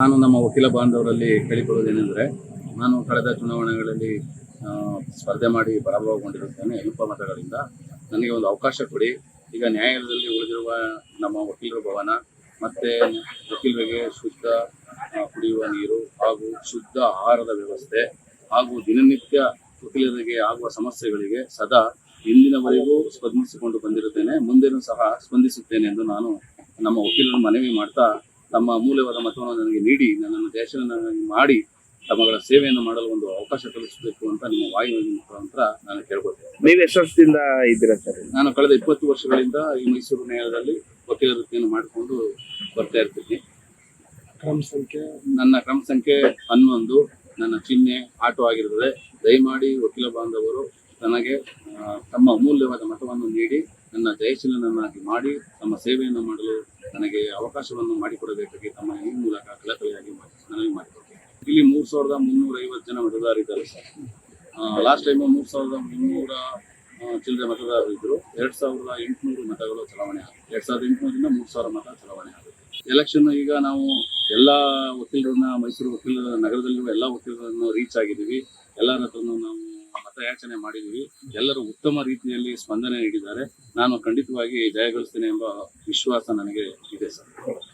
ನಾನು ನಮ್ಮ ವಕೀಲ ಬಾಂಧವರಲ್ಲಿ ಕೇಳಿಕೊಳ್ಳುವುದೇನೆಂದರೆ ನಾನು ಕಳೆದ ಚುನಾವಣೆಗಳಲ್ಲಿ ಸ್ಪರ್ಧೆ ಮಾಡಿ ಪರಾಭವಗೊಂಡಿರುತ್ತೇನೆ ಅಲ್ಪ ಮತಗಳಿಂದ ನನಗೆ ಒಂದು ಅವಕಾಶ ಕೊಡಿ. ಈಗ ನ್ಯಾಯಾಲಯದಲ್ಲಿ ಉಳಿದಿರುವ ನಮ್ಮ ವಕೀಲರ ಭವನ, ಮತ್ತೆ ವಕೀಲರಿಗೆ ಶುದ್ಧ ಕುಡಿಯುವ ನೀರು ಹಾಗೂ ಶುದ್ಧ ಆಹಾರದ ವ್ಯವಸ್ಥೆ ಹಾಗೂ ದಿನನಿತ್ಯ ವಕೀಲರಿಗೆ ಆಗುವ ಸಮಸ್ಯೆಗಳಿಗೆ ಸದಾ ಇಂದಿನವರೆಗೂ ಸ್ಪಂದಿಸಿಕೊಂಡು ಬಂದಿರುತ್ತೇನೆ. ಮುಂದೆನೂ ಸಹ ಸ್ಪಂದಿಸುತ್ತೇನೆ ಎಂದು ನಾನು ನಮ್ಮ ವಕೀಲರು ಮನವಿ ಮಾಡ್ತಾ ತಮ್ಮ ಅಮೂಲ್ಯವಾದ ಮತವನ್ನು ನನಗೆ ನೀಡಿ ನನ್ನನ್ನು ದೇಶವನ್ನಾಗಿ ಮಾಡಿ ತಮ್ಮಗಳ ಸೇವೆಯನ್ನು ಮಾಡಲು ಒಂದು ಅವಕಾಶ ಕಲ್ಪಿಸಬೇಕು ಅಂತ ನಿಮ್ಮ ವಾಯು ಮುಖಾಂತರ ನಾನು ಕೇಳ್ಕೊಳ್ತೇನೆ. ನೀವು ಎಷ್ಟು ವರ್ಷದಿಂದ ಇದ್ದೀರಾ ಸರ್ ನಾನು ಕಳೆದ ಇಪ್ಪತ್ತು ವರ್ಷಗಳಿಂದ ಈ ಮೈಸೂರು ನ್ಯಾಯಾಲಯದಲ್ಲಿ ವಕೀಲ ವೃತ್ತಿಯನ್ನು ಮಾಡಿಕೊಂಡು ಬರ್ತಾ ಇರ್ತೀನಿ. ಕ್ರಮ ಸಂಖ್ಯೆ? ನನ್ನ ಕ್ರಮ ಸಂಖ್ಯೆ ಹನ್ನೊಂದು ನನ್ನ ಚಿಹ್ನೆ ಆಟೋ ಆಗಿರುತ್ತದೆ. ದಯಮಾಡಿ ವಕೀಲ ಬಾಂಧವರು ನನಗೆ ತಮ್ಮ ಅಮೂಲ್ಯವಾದ ಮತವನ್ನು ನೀಡಿ ನನ್ನ ಜಯಶೀಲನನ್ನಾಗಿ ಮಾಡಿ ತಮ್ಮ ಸೇವೆಯನ್ನು ಮಾಡಲು ನನಗೆ ಅವಕಾಶವನ್ನು ಮಾಡಿಕೊಡಬೇಕಾಗಿ ತಮ್ಮ ಈ ಮೂಲಕ ಕಳಕಳಿಯಾಗಿ ಮನವಿ ಮಾಡಿಕೊಡ್ತೇನೆ ಇಲ್ಲಿ ಮೂರ್ ಸಾವಿರದ ಮುನ್ನೂರ ಐವತ್ತು ಜನ ಮತದಾರರಿದ್ದಾರೆ ಸರ್. ಲಾಸ್ಟ್ ಟೈಮ್ ಮೂರ್ ಸಾವಿರದ ಮುನ್ನೂರ ಚಿಲ್ಲರೆ ಮತದಾರರು ಇದ್ದರು ಎರಡ್ ಸಾವಿರದ ಎಂಟುನೂರು ಮತಗಳು ಚಲಾವಣೆ ಆಗುತ್ತೆ ಎರಡ್ ಸಾವಿರದ ಎಂಟುನೂರಿಂದ ಮೂರ್ ಸಾವಿರ ಮತ ಚಲಾವಣೆ ಆಗುತ್ತೆ. ಎಲೆಕ್ಷನ್ ಈಗ ನಾವು ಎಲ್ಲ ವಕೀಲರನ್ನ, ಮೈಸೂರು ವಕೀಲರ ನಗರದಲ್ಲಿರುವ ಎಲ್ಲ ವಕೀಲರನ್ನು ರೀಚ್ ಆಗಿದ್ದೀವಿ. ಎಲ್ಲರ ಹತ್ರನೂ ನಾವು ಮತಯಾಚನೆ ಮಾಡಿದ್ದೀವಿ. ಎಲ್ಲರೂ ಉತ್ತಮ ರೀತಿಯಲ್ಲಿ ಸ್ಪಂದನೆ ನೀಡಿದ್ದಾರೆ. ನಾನು ಖಂಡಿತವಾಗಿ ಜಯಗಳಿಸ್ತೇನೆ ಎಂಬ ವಿಶ್ವಾಸ ನನಗೆ ಇದೆ, ಸರ್.